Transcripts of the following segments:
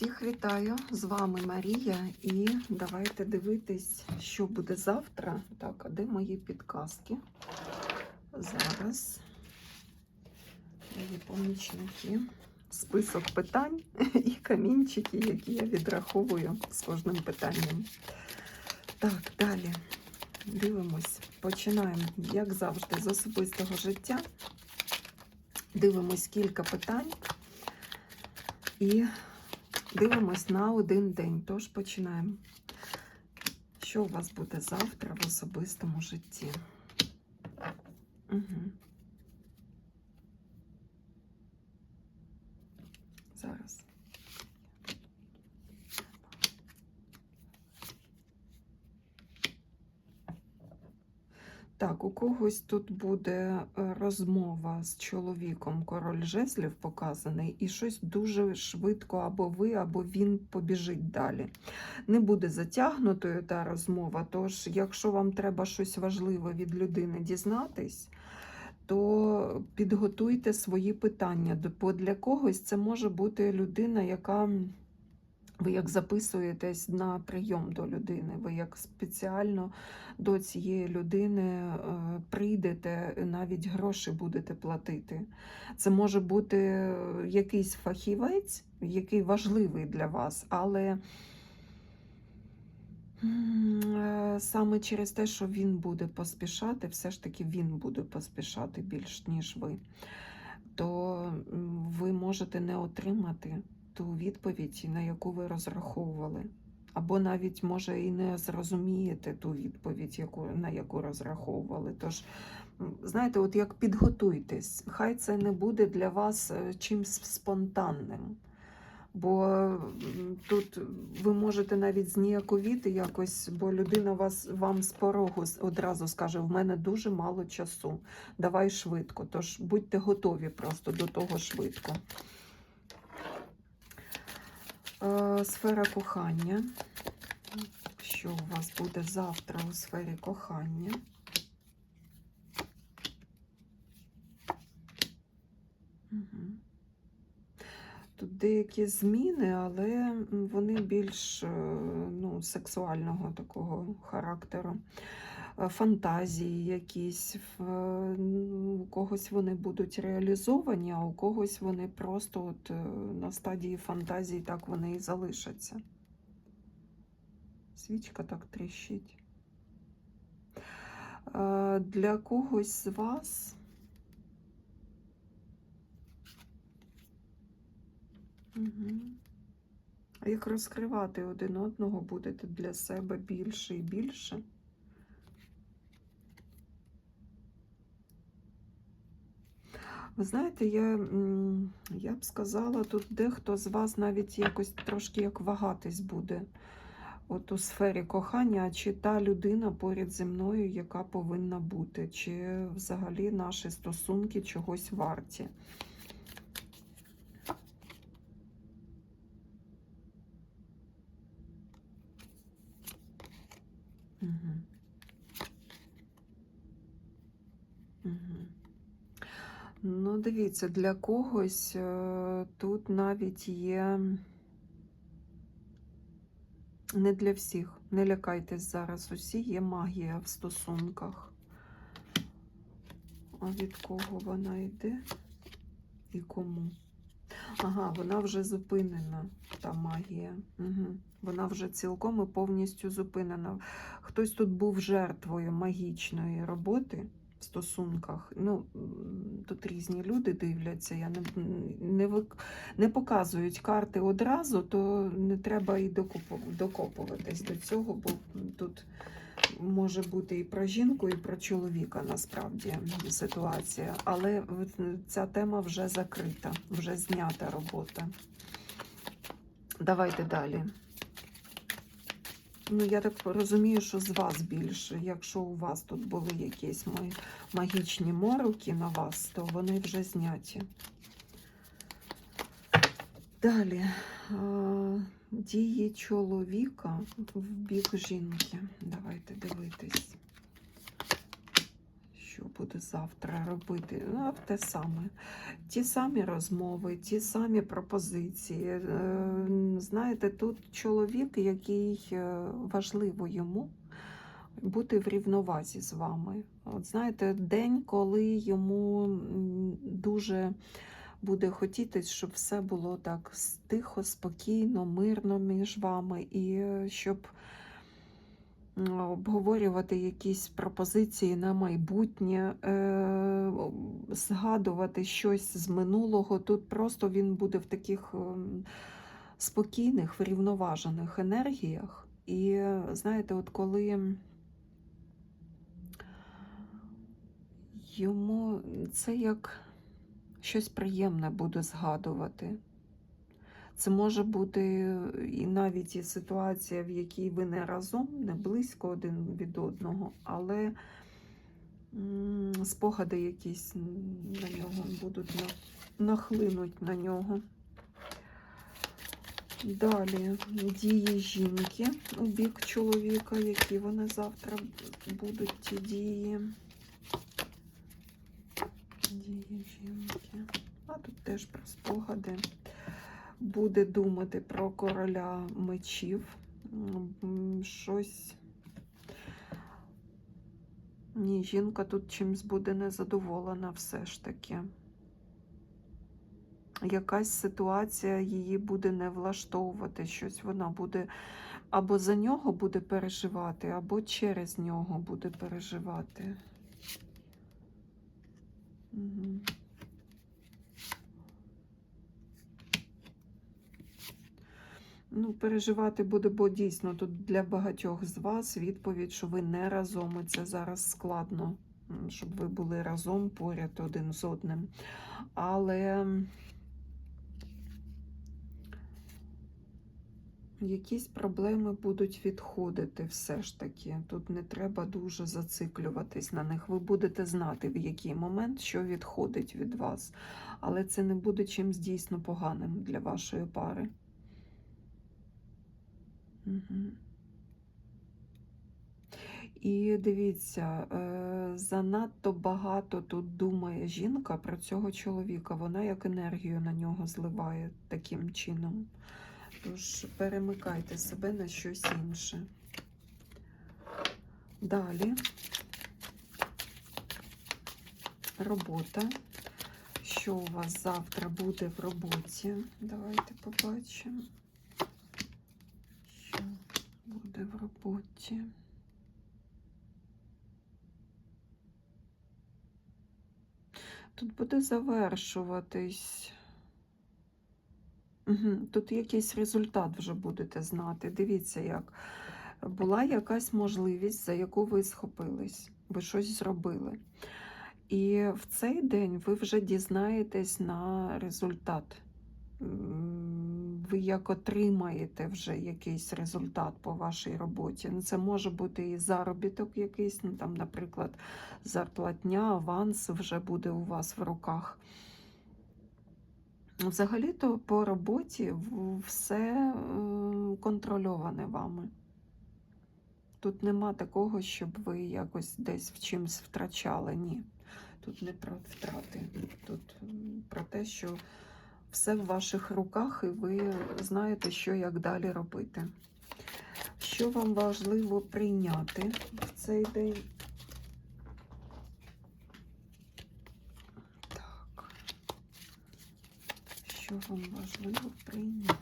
Всіх вітаю! З вами Марія, і давайте дивитись, що буде завтра. Так, а де мої підказки? Зараз мої помічники. Список питань і камінчики, які я відраховую з кожним питанням. Так, далі дивимось. Починаємо, як завжди, з особистого життя. Дивимось кілька питань. І Дивимось на один день, тож починаємо. Що у вас буде завтра в особистому житті? Угу. Зараз. Так, у когось тут буде е, розмова з чоловіком, король жезлів показаний, і щось дуже швидко або ви, або він побіжить далі. Не буде затягнутою та розмова. Тож, якщо вам треба щось важливе від людини дізнатись, то підготуйте свої питання. Бо для когось це може бути людина, яка. Ви як записуєтесь на прийом до людини, ви як спеціально до цієї людини е, прийдете, навіть гроші будете платити. Це може бути якийсь фахівець, який важливий для вас, але е, саме через те, що він буде поспішати, все ж таки він буде поспішати більш, ніж ви, то ви можете не отримати ту відповідь, на яку ви розраховували. Або навіть, може, і не зрозумієте ту відповідь, яку, на яку розраховували. Тож, знаєте, от як підготуйтесь, хай це не буде для вас е, чимсь спонтанним. Бо тут ви можете навіть зніяковіти якось, бо людина вас, вам з порогу одразу скаже: в мене дуже мало часу, давай швидко. Тож будьте готові просто до того швидко. Е, Сфера кохання. Що у вас буде завтра у сфері кохання? Тут деякі зміни, але вони більш е, ну, сексуального такого характеру. Е, Фантазії якісь, ну, у когось вони будуть реалізовані, а у когось вони просто от е, на стадії фантазії так вони і залишаться. Свічка так тріщить. Е, Для когось з вас Угу. Як розкривати один одного будете для себе більше і більше? Ви знаєте, я, я б сказала, тут дехто з вас навіть якось трошки як вагатись буде. От у сфері кохання, чи та людина поряд зі мною, яка повинна бути, чи взагалі наші стосунки чогось варті. Угу. Угу. Ну, дивіться, для когось е, тут навіть є не для всіх. Не лякайтесь зараз. Усі є магія в стосунках. А від кого вона йде і кому? Ага, вона вже зупинена, та магія. Угу. Вона вже цілком і повністю зупинена. Хтось тут був жертвою магічної роботи стосунках. Ну, тут різні люди дивляться, я не, не, не показують карти одразу, то не треба і докопуватись до цього, бо тут може бути і про жінку, і про чоловіка насправді ситуація. Але ця тема вже закрита, вже знята робота. Давайте далі. Ну, я так розумію, що з вас більше. Якщо у вас тут були якісь мої магічні мороки на вас, то вони вже зняті. Далі. Дії чоловіка в бік жінки. Давайте дивитись. Що буде завтра робити? Ну, те саме. Ті самі розмови, ті самі пропозиції. Е, Знаєте, тут чоловік, який е, важливо йому бути в рівновазі з вами. От знаєте, день, коли йому дуже буде хотітись, щоб все було так тихо, спокійно, мирно між вами, і е, щоб обговорювати якісь пропозиції на майбутнє, е, згадувати щось з минулого. Тут просто він буде в таких ем, спокійних, врівноважених енергіях. І знаєте, от коли йому це як щось приємне буде згадувати. Це може бути і навіть і ситуація, в якій ви не разом, не близько один від одного, але спогади якісь на нього будуть на- нахлинуть на нього. Далі дії жінки у бік чоловіка, які вони завтра будуть ті дії. Дії жінки. А тут теж про спогади. Буде думати про короля мечів. Щось. Ні, жінка тут чимсь буде незадоволена все ж таки. Якась ситуація її буде не влаштовувати, щось вона буде або за нього буде переживати, або через нього буде переживати. Угу. Ну, переживати буде, бо дійсно тут для багатьох з вас відповідь, що ви не разом, і це зараз складно, щоб ви були разом поряд один з одним. Але якісь проблеми будуть відходити все ж таки. Тут не треба дуже зациклюватись на них. Ви будете знати, в який момент що відходить від вас. Але це не буде чимсь дійсно поганим для вашої пари. І дивіться, е, занадто багато тут думає жінка про цього чоловіка. Вона як енергію на нього зливає таким чином. Тож перемикайте себе на щось інше. Далі робота. Що у вас завтра буде в роботі? Давайте побачимо. Що буде в роботі? Тут буде завершуватись. Тут якийсь результат вже будете знати. Дивіться, як була якась можливість, за яку ви схопились, ви щось зробили. І в цей день ви вже дізнаєтесь на результат. Ви як отримаєте вже якийсь результат по вашій роботі. Ну, Це може бути і заробіток якийсь, ну там, наприклад, зарплатня, аванс вже буде у вас в руках. Взагалі-то по роботі все е, контрольоване вами. Тут нема такого, щоб ви якось десь в чимсь втрачали. Ні. Тут не про втрати. Тут про те, що все в ваших руках, і ви знаєте, що як далі робити. Що вам важливо прийняти в цей день? Так. Що вам важливо прийняти?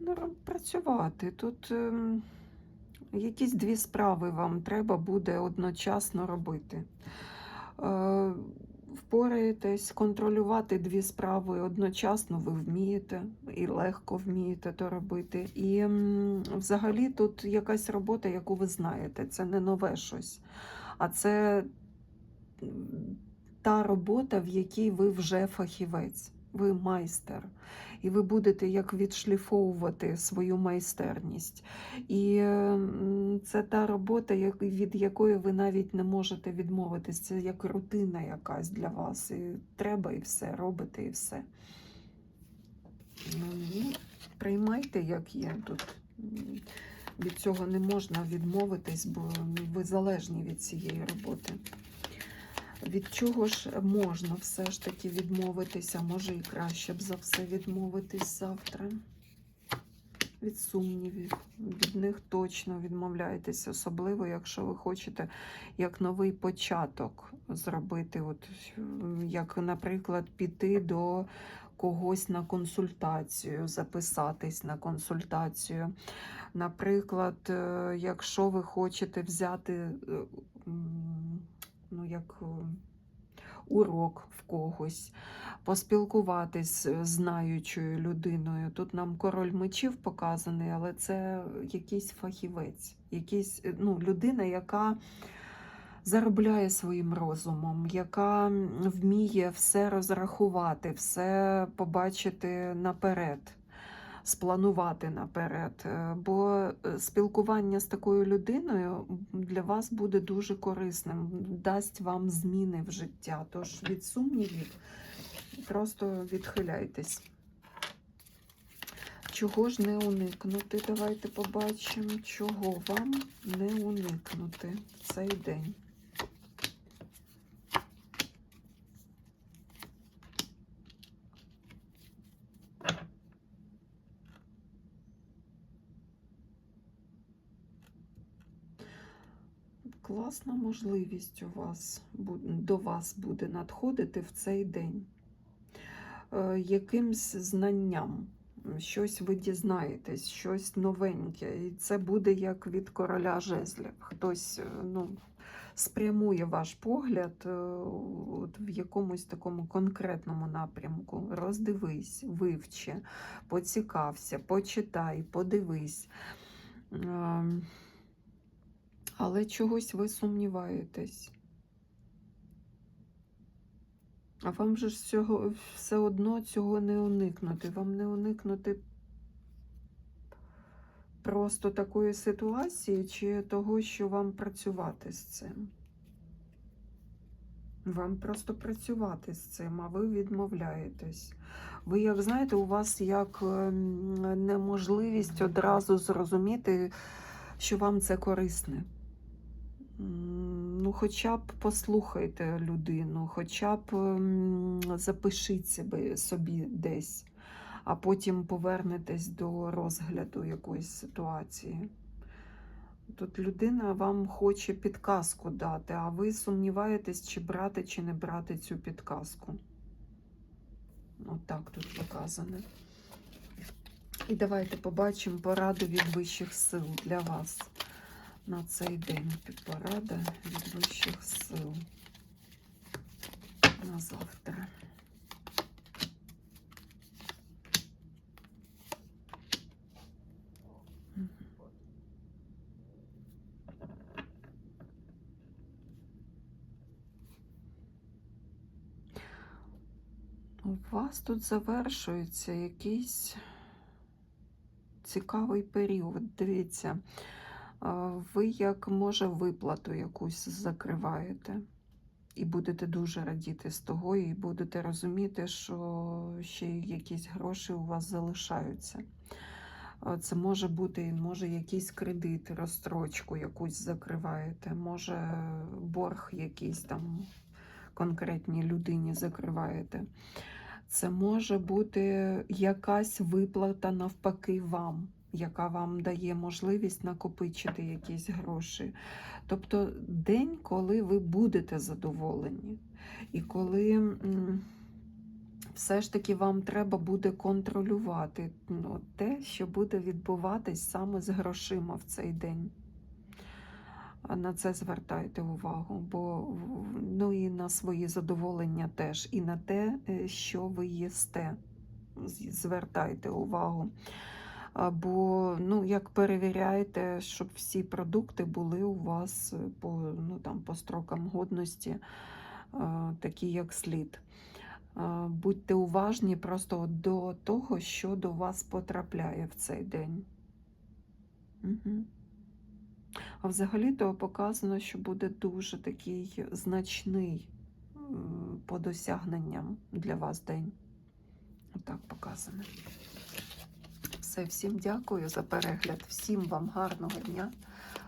Ну, працювати. Тут ем, якісь дві справи вам треба буде одночасно робити. Е, впораєтесь, контролювати дві справи одночасно ви вмієте і легко вмієте то робити. І взагалі тут якась робота, яку ви знаєте, це не нове щось, а це та робота, в якій ви вже фахівець, ви майстер. І ви будете як відшліфовувати свою майстерність. І це та робота, від якої ви навіть не можете відмовитись. Це як рутина якась для вас. І треба і все, робите і все. Ну, ну, приймайте, як є. Тут Від цього не можна відмовитись, бо ви залежні від цієї роботи. Від чого ж можна все ж таки відмовитися? Може і краще б за все відмовитись завтра. Від сумнівів, від них точно відмовляєтесь, особливо, якщо ви хочете як новий початок зробити, от як, наприклад, піти до когось на консультацію, записатись на консультацію. Наприклад, е, якщо ви хочете взяти е, ну, як е, урок в когось, поспілкуватись з знаючою людиною. Тут нам король мечів показаний, але це якийсь фахівець, якийсь, е, ну, людина, яка заробляє своїм розумом, яка вміє все розрахувати, все побачити наперед. Спланувати наперед, Е, бо е, спілкування з такою людиною для вас буде дуже корисним, дасть вам зміни в життя. Тож від сумнівів просто відхиляйтесь. Чого ж не уникнути? Давайте побачимо, чого вам не уникнути в цей день. Класна можливість у вас до вас буде надходити в цей день. Е, Якимсь знанням, щось ви дізнаєтесь, щось новеньке. І це буде як від короля жезлів. Хтось е, ну, спрямує ваш погляд е, от в якомусь такому конкретному напрямку. Роздивись, вивчи, поцікався, почитай, подивись. Але чогось ви сумніваєтесь. А вам же ж цього все одно цього не уникнути. Вам не уникнути просто такої ситуації, чи того, що вам працювати з цим. Вам просто працювати з цим, а ви відмовляєтесь. Ви, як знаєте, у вас як ем, неможливість одразу зрозуміти, що вам це корисне. Ну, хоча б послухайте людину, хоча б запишіть собі десь, а потім повернетесь до розгляду якоїсь ситуації. Тут людина вам хоче підказку дати, а ви сумніваєтесь, чи брати, чи не брати цю підказку. Отак тут показане. І давайте побачимо пораду від вищих сил для вас на цей день. Порада від вищих сил на завтра. У вас тут завершується якийсь цікавий період. Дивіться, ви як може виплату якусь закриваєте. І будете дуже радіти з того, і будете розуміти, що ще якісь гроші у вас залишаються. Це може бути, може, якийсь кредит, розстрочку якусь закриваєте, може борг якийсь там конкретній людині закриваєте. Це може бути якась виплата навпаки вам, яка вам дає можливість накопичити якісь гроші. Тобто день, коли ви будете задоволені, і коли все ж таки вам треба буде контролювати ну, те, що буде відбуватись саме з грошима в цей день. На це звертайте увагу, бо ну і на свої задоволення теж, і на те, е, що ви їсте. Звертайте увагу. А, Бо ну, як перевіряйте, щоб всі продукти були у вас е, по, ну, там, по строкам годності, такі як слід. Будьте уважні просто до того, що до вас потрапляє в цей день. Угу. А взагалі-то показано, що буде дуже такий значний по досягненням для вас день. Отак показано. Все. Всім дякую за перегляд. Всім вам гарного дня,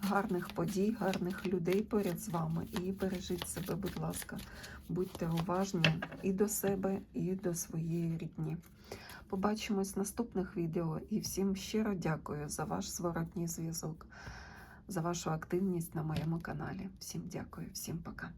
гарних подій, гарних людей поряд з вами. І бережіть себе, будь ласка. Будьте уважні і до себе, і до своєї рідні. Побачимось в наступних відео і всім щиро дякую за ваш зворотній зв'язок, за вашу активність на моєму каналі. Всім дякую, всім пока.